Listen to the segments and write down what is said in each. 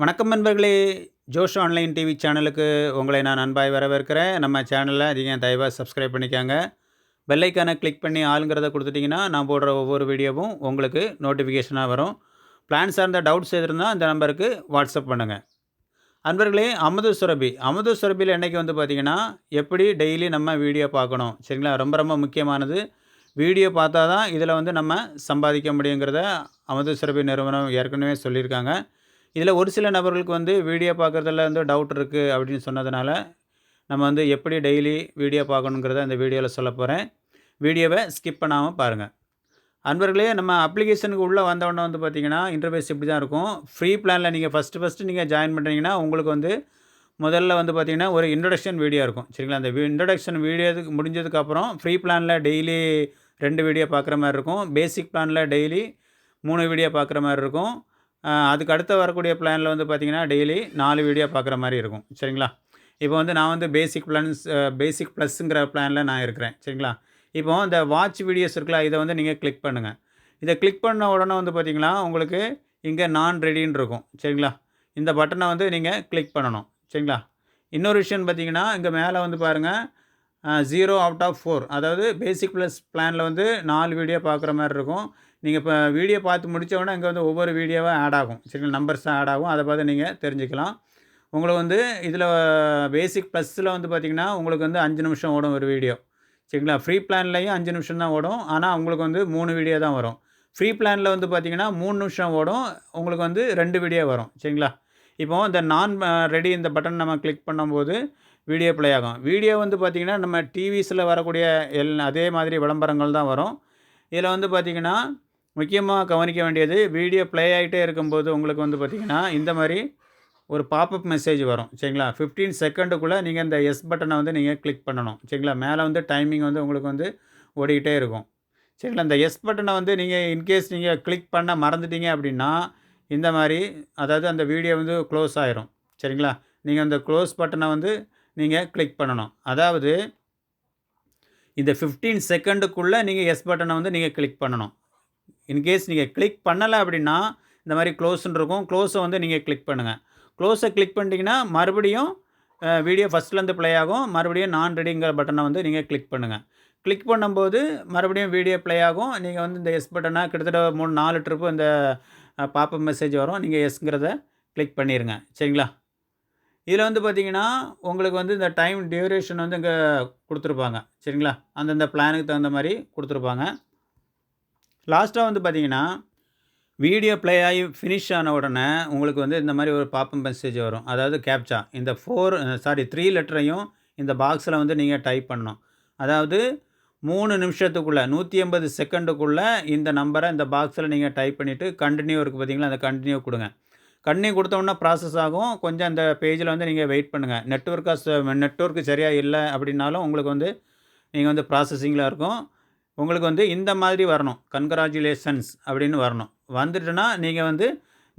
வணக்கம் நண்பர்களே ஜோஷ் online TV சேனலுக்கு உங்களை நான் அன்பாய் வரவேற்கிறேன். நம்ம சேனலில் அதிகம் தயவாக சப்ஸ்கிரைப் பண்ணிக்கோங்க. பெல்லைக்கானை கிளிக் பண்ணி ஆளுங்கிறத கொடுத்துட்டிங்கன்னா நான் போடுற ஒவ்வொரு வீடியோவும் உங்களுக்கு நோட்டிஃபிகேஷனாக வரும். பிளான் சார்ந்த டவுட்ஸ் எதிர்ந்தால் இந்த நம்பருக்கு வாட்ஸ்அப் பண்ணுங்கள் அன்பர்களே அமுது சுரபி. அமுது சுரபியில் என்றைக்கு வந்து பார்த்திங்கன்னா எப்படி டெய்லி நம்ம வீடியோ பார்க்கணும்? சரிங்களா? ரொம்ப ரொம்ப முக்கியமானது. வீடியோ பார்த்தா தான் இதில் வந்து நம்ம சம்பாதிக்க முடியுங்கிறத அமுது சுரபி நிறுவனம் ஏற்கனவே சொல்லியிருக்காங்க. இதில் ஒரு சில நபர்களுக்கு வந்து வீடியோ பார்க்குறதுல வந்து டவுட் இருக்குது அப்படின்னு சொன்னதுனால நம்ம வந்து எப்படி டெய்லி வீடியோ பார்க்கணுங்கிறத இந்த வீடியோவில் சொல்ல போகிறேன் வீடியோவை ஸ்கிப் பண்ணாமல் பாருங்கள் அன்பர்களே நம்ம அப்ளிகேஷனுக்கு உள்ளே வந்தவொடனே வந்து பார்த்தீங்கன்னா இன்டர்ஃபேஸ் இப்படி தான் இருக்கும். ஃப்ரீ பிளானில் நீங்கள் ஃபஸ்ட்டு ஃபஸ்ட்டு நீங்கள் ஜாயின் பண்ணுறீங்கன்னா உங்களுக்கு வந்து முதல்ல வந்து பார்த்தீங்கன்னா ஒரு இன்ட்ரடக்ஷன் வீடியோ இருக்கும். சரிங்களா? அந்த இன்ட்ரடக்ஷன் வீடியோதுக்கு முடிஞ்சதுக்கப்புறம் ஃப்ரீ பிளானில் டெய்லி ரெண்டு வீடியோ பார்க்குற மாதிரி இருக்கும். பேசிக் பிளானில் டெய்லி மூணு வீடியோ பார்க்குற மாதிரி இருக்கும். அதுக்கு அடுத்து வரக்கூடிய பிளானில் வந்து பார்த்தீங்கன்னா டெய்லி நாலு வீடியோ பார்க்குற மாதிரி இருக்கும். சரிங்களா? இப்போ வந்து நான் வந்து பேசிக் பிளான்ஸ் பேசிக் ப்ளஸ்ஸுங்கிற பிளானில் நான் இருக்கிறேன். சரிங்களா? இப்போ இந்த வாட்ச் வீடியோஸ் இருக்குல்ல இதை வந்து நீங்கள் கிளிக் பண்ணுங்கள் இதை கிளிக் பண்ண உடனே வந்து பார்த்தீங்கன்னா உங்களுக்கு இங்கே நான் ரெடின்னு இருக்கும். சரிங்களா? இந்த பட்டனை வந்து நீங்கள் கிளிக் பண்ணணும். சரிங்களா? இன்னொரு விஷயம் பார்த்தீங்கன்னா இங்கே மேலே வந்து பாருங்கள் ஜீரோ அவுட் ஆஃப் ஃபோர் அதாவது பேசிக் ப்ளஸ் பிளானில் வந்து நாலு வீடியோ பார்க்குற மாதிரி இருக்கும். நீங்கள் இப்போ வீடியோ பார்த்து முடித்தவொடனே அங்கே இங்கே வந்து ஒவ்வொரு வீடியோவாக ஆட் ஆகும். சரிங்களா? நம்பர்ஸாக ஆட் ஆகும். அதை பார்த்து நீங்கள் தெரிஞ்சுக்கலாம். உங்களுக்கு வந்து இதில் பேசிக் ப்ளஸில் வந்து பார்த்திங்கன்னா உங்களுக்கு வந்து அஞ்சு நிமிஷம் ஓடும் ஒரு வீடியோ சரிங்களா? ஃப்ரீ பிளான்லேயும் அஞ்சு நிமிஷம் தான் ஓடும். ஆனால் உங்களுக்கு வந்து மூணு வீடியோ தான் வரும். ஃப்ரீ பிளானில் வந்து பார்த்திங்கன்னா மூணு நிமிஷம் ஓடும். உங்களுக்கு வந்து ரெண்டு வீடியோ வரும். சரிங்களா? இப்போது இந்த நான் ரெடி இந்த பட்டன் நம்ம கிளிக் பண்ணும்போது வீடியோ ப்ளே ஆகும். வீடியோ வந்து பார்த்திங்கன்னா நம்ம டிவிஸில் வரக்கூடிய எல் அதே மாதிரி விளம்பரங்கள் தான் வரும். இதில் வந்து பார்த்திங்கன்னா முக்கியமாக கவனிக்க வேண்டியது வீடியோ ப்ளே ஆகிட்டே இருக்கும்போது உங்களுக்கு வந்து பார்த்திங்கன்னா இந்த மாதிரி ஒரு பாப்அப் மெசேஜ் வரும். சரிங்களா? ஃபிஃப்டீன் செகண்டுக்குள்ளே நீங்கள் இந்த எஸ் பட்டனை வந்து நீங்கள் கிளிக் பண்ணணும். சரிங்களா? மேலே வந்து டைமிங் வந்து உங்களுக்கு வந்து ஓடிக்கிட்டே இருக்கும். சரிங்களா? இந்த எஸ் பட்டனை வந்து நீங்கள் இன்கேஸ் நீங்கள் கிளிக் பண்ண மறந்துட்டீங்க அப்படின்னா இந்த மாதிரி அதாவது அந்த வீடியோ வந்து க்ளோஸ் ஆயிரும். சரிங்களா? நீங்கள் அந்த க்ளோஸ் பட்டனை வந்து நீங்கள் கிளிக் பண்ணணும். அதாவது இந்த ஃபிஃப்டீன் செகண்டுக்குள்ளே நீங்கள் எஸ் பட்டனை வந்து நீங்கள் கிளிக் பண்ணணும். இன்கேஸ் நீங்கள் கிளிக் பண்ணலை அப்படின்னா இந்த மாதிரி க்ளோஸ்ன்னு இருக்கும். க்ளோஸை வந்து நீங்கள் கிளிக் பண்ணுங்கள் க்ளோஸை கிளிக் பண்ணிட்டீங்கன்னா மறுபடியும் வீடியோ ஃபஸ்ட்லேருந்து ப்ளே ஆகும். மறுபடியும் நான் ரெடிங்கிற பட்டனை வந்து நீங்கள் கிளிக் பண்ணுங்கள் கிளிக் பண்ணும்போது மறுபடியும் வீடியோ ப்ளே ஆகும். நீங்கள் வந்து இந்த எஸ் பட்டனை கிட்டத்தட்ட மூணு நாலு ட்ரிப்பு இந்த பாப்பப் மெசேஜ் வரும். நீங்கள் எஸ்ங்கிறத கிளிக் பண்ணிடுங்க சரிங்களா? இதில் வந்து பார்த்தீங்கன்னா உங்களுக்கு வந்து இந்த டைம் டியூரேஷன் வந்து இங்கே கொடுத்துருப்பாங்க. சரிங்களா? அந்தந்த பிளானுக்கு தகுந்த மாதிரி கொடுத்துருப்பாங்க. லாஸ்ட்டாக வந்து பார்த்தீங்கன்னா வீடியோ ப்ளே ஆகி ஃபினிஷ் ஆன உடனே உங்களுக்கு வந்து இந்த மாதிரி ஒரு பாப்பம் மெசேஜ் வரும். அதாவது கேப்சா இந்த ஃபோர் சாரி த்ரீ லெட்டரையும் இந்த பாக்ஸில் வந்து நீங்கள் டைப் பண்ணணும். அதாவது மூணு நிமிஷத்துக்குள்ளே நூற்றி எண்பது செகண்டுக்குள்ளே இந்த நம்பரை இந்த பாக்ஸில் நீங்கள் டைப் பண்ணிவிட்டு கண்டினியூ இருக்குது பார்த்தீங்களா? அந்த கண்டினியூ கொடுங்க. கண்ணி கொடுத்தோன்னா ப்ராசஸ் ஆகும். கொஞ்சம் அந்த பேஜில் வந்து நீங்கள் வெயிட் பண்ணுங்கள் நெட்ஒர்க்காக நெட்ஒர்க்கு சரியாக இல்லை அப்படின்னாலும் உங்களுக்கு வந்து நீங்கள் வந்து ப்ராசஸிங்கில் இருக்கும். உங்களுக்கு வந்து இந்த மாதிரி வரணும். கன்க்ராச்சுலேஷன்ஸ் அப்படின்னு வரணும். வந்துட்டுனா நீங்கள் வந்து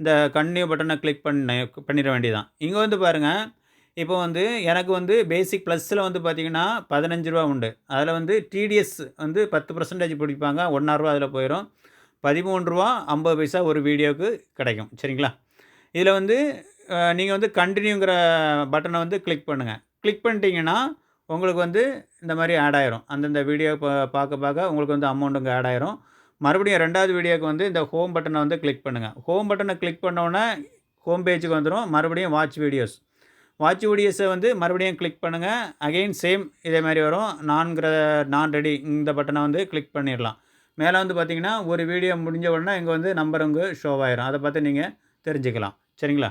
இந்த கன்னியூ பட்டனை கிளிக் பண்ண பண்ணிட வேண்டியதான் இங்கே வந்து பாருங்கள் இப்போ வந்து எனக்கு வந்து பேசிக் ப்ளஸில் வந்து பார்த்திங்கன்னா பதினஞ்சு ரூபா உண்டு. அதில் வந்து டிடிஎஸ் வந்து பத்து பர்சன்டேஜ் பிடிப்பாங்க. ஒன்றாயிரூவா அதில் போயிடும் பதிமூன்று ரூபா ஐம்பது பைசா ஒரு வீடியோவுக்கு கிடைக்கும். சரிங்களா? இதில் வந்து நீங்கள் வந்து கண்டினியூங்கிற பட்டனை வந்து கிளிக் பண்ணுங்கள் கிளிக் பண்ணிட்டீங்கன்னா உங்களுக்கு வந்து இந்த மாதிரி ஆட் ஆயிரும். அந்தந்த வீடியோ பார்க்க பார்க்க உங்களுக்கு வந்து அமௌண்ட்டுங்க ஆட் ஆயிரும். மறுபடியும் ரெண்டாவது வீடியோக்கு வந்து இந்த ஹோம் பட்டனை வந்து கிளிக் பண்ணுங்கள் ஹோம் பட்டனை கிளிக் பண்ணோன்னே ஹோம் பேஜுக்கு வந்துடும் மறுபடியும் வாட்ச் வீடியோஸ் வாட்ச் வீடியோஸை வந்து மறுபடியும் கிளிக் பண்ணுங்கள் அகெயின் சேம் இதே மாதிரி வரும். நான்கிற நான் ரெடி இந்த பட்டனை வந்து கிளிக் பண்ணிடலாம். மேலே வந்து பார்த்தீங்கன்னா ஒரு வீடியோ முடிஞ்ச உடனே இங்கே வந்து நம்பர் உங்கள் ஷோ ஆயிரும். அதை பார்த்து நீங்கள் தெரிஞ்சுக்கலாம். சரிங்களா?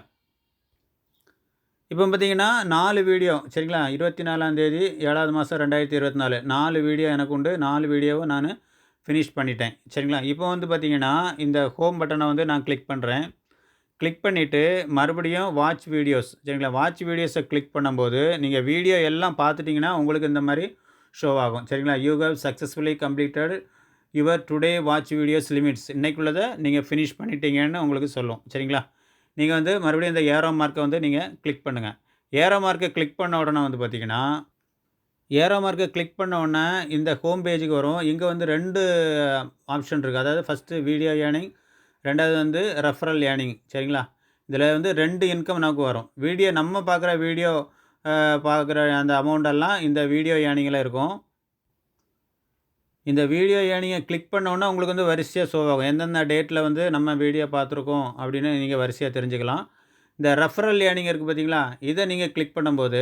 இப்போ பார்த்தீங்கன்னா நாலு வீடியோ சரிங்களா? இருபத்தி நாலாந்தேதி ஏழாவது மாதம் ரெண்டாயிரத்தி இருபத்தி நாலு நாலு வீடியோ எனக்கு உண்டு. நாலு வீடியோவை நான் ஃபினிஷ் பண்ணிட்டேன். சரிங்களா? இப்போ வந்து பார்த்தீங்கன்னா இந்த ஹோம் பட்டனை வந்து நான் கிளிக் பண்ணுறேன் கிளிக் பண்ணிவிட்டு மறுபடியும் வாட்ச் வீடியோஸ் சரிங்களா? வாட்ச் வீடியோஸை கிளிக் பண்ணும்போது நீங்கள் வீடியோ எல்லாம் பார்த்துட்டிங்கன்னா உங்களுக்கு இந்த மாதிரி ஷோ ஆகும். சரிங்களா? You have successfully completed your today watch videos limits இன்றைக்குள்ளதை நீங்கள் ஃபினிஷ் பண்ணிட்டீங்கன்னு உங்களுக்கு சொல்லும். சரிங்களா? நீங்கள் வந்து மறுபடியும் இந்த ஏரோ மார்க்கை வந்து நீங்கள் கிளிக் பண்ணுங்கள் ஏரோ மார்க்கை கிளிக் பண்ண உடனே வந்து பார்த்தீங்கன்னா ஏரோ மார்க்கை கிளிக் பண்ண உடனே இந்த ஹோம் பேஜுக்கு வரும். இங்கே வந்து ரெண்டு ஆப்ஷன் இருக்குது அதாவது ஃபஸ்ட்டு வீடியோ ஏர்னிங் ரெண்டாவது வந்து ரெஃபரல் ஏர்னிங் சரிங்களா? இதில் வந்து ரெண்டு இன்கம் நமக்கு வரும். வீடியோ நம்ம பார்க்குற வீடியோ பார்க்குற அந்த அமௌண்டெல்லாம் இந்த வீடியோ ஏர்னிங்கில் இருக்கும். இந்த வீடியோ ஏர்னிங்கை கிளிக் பண்ணோன்னா உங்களுக்கு வந்து வரிசையாக ஷோ ஆகும். எந்தெந்த டேட்டில் வந்து நம்ம வீடியோ பார்த்துருக்கோம் அப்படின்னு நீங்கள் வரிசையாக தெரிஞ்சுக்கலாம். இந்த ரெஃபரல் ஏர்னிங் இருக்குது பார்த்தீங்களா இதை நீங்கள் கிளிக் பண்ணும்போது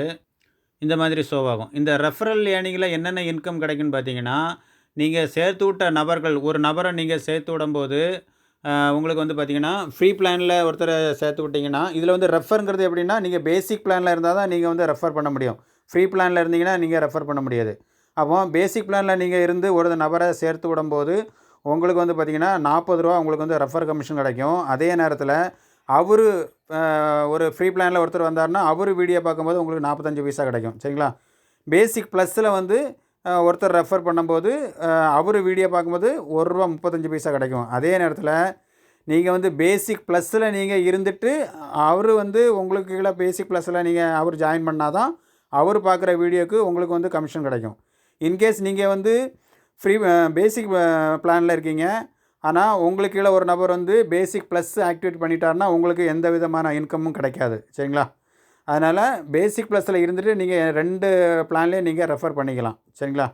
இந்த மாதிரி ஷோ ஆகும். இந்த ரெஃபரல் ஏர்னிங்கில் என்னென்ன இன்கம் கிடைக்குன்னு பார்த்தீங்கன்னா நீங்கள் சேர்த்து விட்ட நபர்கள் ஒரு நபரை நீங்கள் சேர்த்து விடும்போது உங்களுக்கு வந்து பார்த்தீங்கன்னா ஃப்ரீ பிளானில் ஒருத்தரை சேர்த்து விட்டிங்கன்னா இதில் வந்து ரெஃபருங்கிறது எப்படின்னா நீங்கள் பேசிக் பிளானில் இருந்தால் தான் நீங்கள் வந்து ரெஃபர் பண்ண முடியும். ஃப்ரீ பிளானில் இருந்தீங்கன்னா நீங்கள் ரெஃபர் பண்ண முடியாது. அப்போ பேசிக் பிளானில் நீங்கள் இருந்து ஒரு நபரை சேர்த்து விடும்போது உங்களுக்கு வந்து பார்த்திங்கன்னா நாற்பது ரூபா உங்களுக்கு வந்து ரெஃபர் கமிஷன் கிடைக்கும். அதே நேரத்தில் அவர் ஒரு ஃப்ரீ பிளானில் ஒருத்தர் வந்தாருன்னா அவர் வீடியோ பார்க்கும்போது உங்களுக்கு நாற்பத்தஞ்சு பைசா கிடைக்கும். சரிங்களா? பேசிக் ப்ளஸில் வந்து ஒருத்தர் ரெஃபர் பண்ணும்போது அவர் வீடியோ பார்க்கும்போது ஒரு ரூபா முப்பத்தஞ்சு பைசா கிடைக்கும். அதே நேரத்தில் நீங்கள் வந்து பேசிக் ப்ளஸில் நீங்கள் இருந்துட்டு அவர் வந்து உங்களுக்கு கீழே பேசிக் ப்ளஸில் நீங்கள் அவர் ஜாயின் பண்ணால் தான் அவர் பார்க்குற வீடியோக்கு உங்களுக்கு வந்து கமிஷன் கிடைக்கும். இன்கேஸ் நீங்கள் வந்து ஃப்ரீ பேசிக் பிளானில் இருக்கீங்க. ஆனால் உங்களுக்கு கீழே ஒரு நபர் வந்து பேசிக் ப்ளஸ் ஆக்டிவேட் பண்ணிட்டாருன்னா உங்களுக்கு எந்த விதமான இன்கமும் கிடைக்காது. சரிங்களா? அதனால் பேசிக் ப்ளஸில் இருந்துட்டு நீங்கள் ரெண்டு பிளான்லேயும் நீங்கள் ரெஃபர் பண்ணிக்கலாம். சரிங்களா?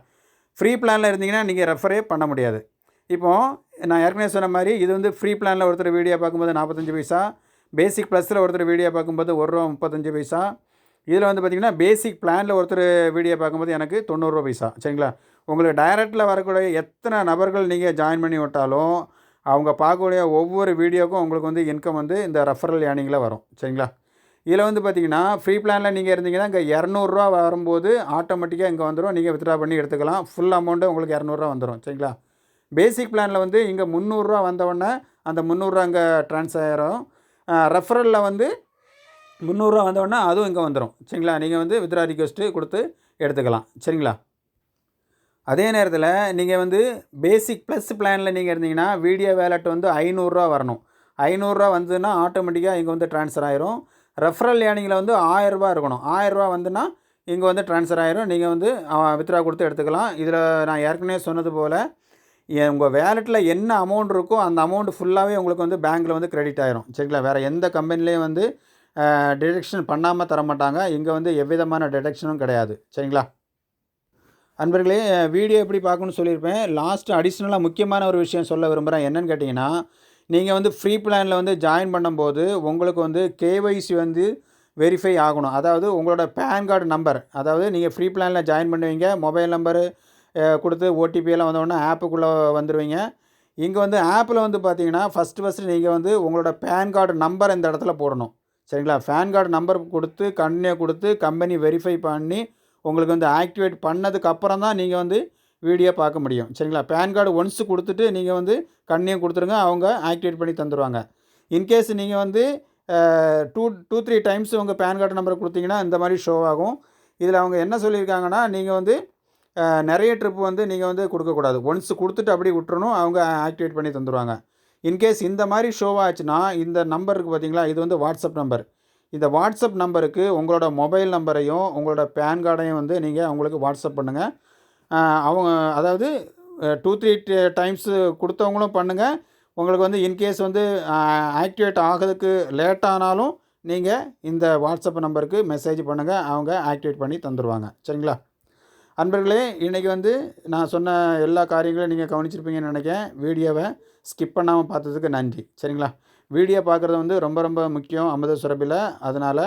ஃப்ரீ பிளானில் இருந்தீங்கன்னா நீங்கள் ரெஃபரே பண்ண முடியாது. இப்போது நான் ஏற்கனவே சொன்ன மாதிரி இது வந்து ஃப்ரீ பிளானில் ஒருத்தர் வீடியோ பார்க்கும்போது நாற்பத்தஞ்சு பைசா பேசிக் ப்ளஸில் ஒருத்தர் வீடியோ பார்க்கும்போது ஒரு ரூபா முப்பத்தஞ்சு பைசா இதில் வந்து பார்த்திங்கன்னா பேசிக் பிளானில் ஒருத்தர் வீடியோ பார்க்கும்போது எனக்கு தொண்ணூறுரூவா பைசா சரிங்களா? உங்களுக்கு டைரக்டில் வரக்கூடிய எத்தனை நபர்கள் நீங்கள் ஜாயின் பண்ணி விட்டாலும் அவங்க பார்க்கக்கூடிய ஒவ்வொரு வீடியோக்கும் உங்களுக்கு வந்து இன்கம் வந்து இந்த ரெஃபரல் ஏர்னிங்கில் வரும் சரிங்களா? இதில் வந்து பார்த்தீங்கன்னா ஃப்ரீ பிளானில் நீங்கள் இருந்தீங்கன்னா இங்கே இரநூறுவா வரும்போது ஆட்டோமேட்டிக்காக இங்கே வந்துடும் நீங்கள் வித்ட்ரா பண்ணி எடுத்துக்கலாம். ஃபுல் அமௌண்ட்டு உங்களுக்கு இரநூறுவா வந்துடும் சரிங்களா? பேசிக் பிளானில் வந்து இங்கே முந்நூறுரூவா வந்தவுடனே அந்த முந்நூறுரூவா அங்கே ட்ரான்ஸ்ஃபர் ஆயிரும். ரெஃபரலில் வந்து முந்நூறுரூவா வந்தோடனே அதுவும் இங்கே வந்துடும். சரிங்களா? நீங்கள் வந்து வித்ரா ரிக்வெஸ்ட்டு கொடுத்து எடுத்துக்கலாம். சரிங்களா? அதே நேரத்தில் நீங்கள் வந்து பேசிக் ப்ளஸ் பிளானில் நீங்கள் இருந்தீங்கன்னா வீடியோ வேலட் வந்து ஐநூறுரூவா வரணும். ஐநூறுரூவா வந்ததுன்னா ஆட்டோமேட்டிக்காக இங்கே வந்து ட்ரான்ஸ்ஃபர் ஆயிரும். ரெஃபரல் ஏர்னிங்கில் வந்து ஆயிரரூபா இருக்கணும். ஆயிரரூபா வந்துன்னா இங்கே வந்து ட்ரான்ஸ்ஃபர் ஆயிரும். நீங்கள் வந்து வித்ரா கொடுத்து எடுத்துக்கலாம். இதில் நான் ஏற்கனவே சொன்னது போல் உங்கள் வேலெட்டில் என்ன அமௌண்ட் இருக்கோ அந்த அமௌண்ட் ஃபுல்லாகவே உங்களுக்கு வந்து பேங்க்கில் வந்து கிரெடிட் ஆயிரும். சரிங்களா? வேறு எந்த கம்பெனிலையும் வந்து டிடெக்ஷன் பண்ணாமல் தர மாட்டாங்க இங்கே வந்து எவ்விதமான டிடெக்ஷனும் கிடையாது. சரிங்களா? அன்பர்களே வீடியோ எப்படி பார்க்கணும்னு சொல்லியிருப்பேன். லாஸ்ட் அடிஷ்னலாக முக்கியமான ஒரு விஷயம் சொல்ல விரும்புகிறேன் என்னென்னு கேட்டிங்கன்னா நீங்கள் வந்து ஃப்ரீ பிளானில் வந்து ஜாயின் பண்ணும்போது உங்களுக்கு வந்து கேஒய்சி வந்து வெரிஃபை ஆகணும். அதாவது உங்களோட பேன் கார்டு நம்பர் அதாவது நீங்கள் ஃப்ரீ பிளானில் ஜாயின் பண்ணுவீங்க. மொபைல் நம்பரு கொடுத்து ஓடிபி எல்லாம் வந்தோடனே ஆப்புக்குள்ளே வந்துடுவீங்க இங்கே வந்து ஆப்பில் வந்து பார்த்தீங்கன்னா ஃபஸ்ட்டு ஃபஸ்ட்டு நீங்கள் வந்து உங்களோட பேன் கார்டு நம்பர் இந்த இடத்துல போடணும். சரிங்களா? பேன் கார்டு நம்பர் கொடுத்து கண்டினியூ கொடுத்து கம்பெனி வெரிஃபை பண்ணி உங்களுக்கு வந்து ஆக்டிவேட் பண்ணதுக்கு அப்புறம் தான் நீங்கள் வந்து வீடியோ பார்க்க முடியும். சரிங்களா? பேன் கார்டு ஒன்ஸ் கொடுத்துட்டு நீங்கள் வந்து கண்ணியம் கொடுத்துருங்க அவங்க ஆக்டிவேட் பண்ணி தந்துடுவாங்க இன்கேஸ் நீங்கள் வந்து டூ டூ த்ரீ டைம்ஸ் உங்கள் பேன் கார்டு நம்பர் கொடுத்தீங்கன்னா இந்த மாதிரி ஷோ ஆகும். இதில் அவங்க என்ன சொல்லியிருக்காங்கன்னா நீங்கள் வந்து நிறைய ட்ரிப் வந்து நீங்கள் வந்து கொடுக்கக்கூடாது. ஒன்ஸ் கொடுத்துட்டு அப்படியே விட்டுறணும் அவங்க ஆக்டிவேட் பண்ணி தந்துடுவாங்க இன்கேஸ் இந்த மாதிரி ஷோவாச்சுன்னா இந்த நம்பருக்கு பார்த்தீங்களா இது வந்து வாட்ஸ்அப் நம்பர் இந்த வாட்ஸ்அப் நம்பருக்கு உங்களோட மொபைல் நம்பரையும் உங்களோட பேன் கார்டையும் வந்து நீங்கள் அவங்களுக்கு வாட்ஸ்அப் பண்ணுங்கள் அவங்க அதாவது டூ த்ரீ டைம்ஸ் கொடுத்தவங்களும் பண்ணுங்கள் உங்களுக்கு வந்து இன்கேஸ் வந்து ஆக்டிவேட் ஆகிறதுக்கு லேட் ஆனாலும் நீங்கள் இந்த வாட்ஸ்அப் நம்பருக்கு மெசேஜ் பண்ணுங்கள் அவங்க ஆக்டிவேட் பண்ணி தந்துடுவாங்க சரிங்களா? அன்பர்களே இன்றைக்கி வந்து நான் சொன்ன எல்லா காரியங்களையும் நீங்கள் கவனிச்சிருப்பீங்கன்னு நினைக்கிறேன். வீடியோவை ஸ்கிப் பண்ணாமல் பார்த்ததுக்கு நன்றி. சரிங்களா? வீடியோ பார்க்குறது வந்து ரொம்ப ரொம்ப முக்கியம் அமுத சுரபில் அதனால்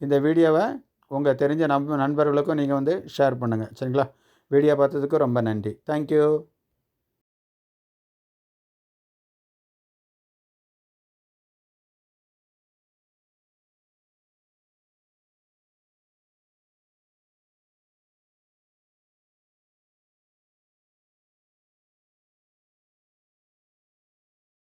இந்த வீடியோவை உங்கள் தெரிஞ்ச நம்ப நண்பர்களுக்கும் நீங்கள் வந்து ஷேர் பண்ணுங்கள் சரிங்களா? வீடியோ பார்த்ததுக்கு ரொம்ப நன்றி. தேங்க்யூ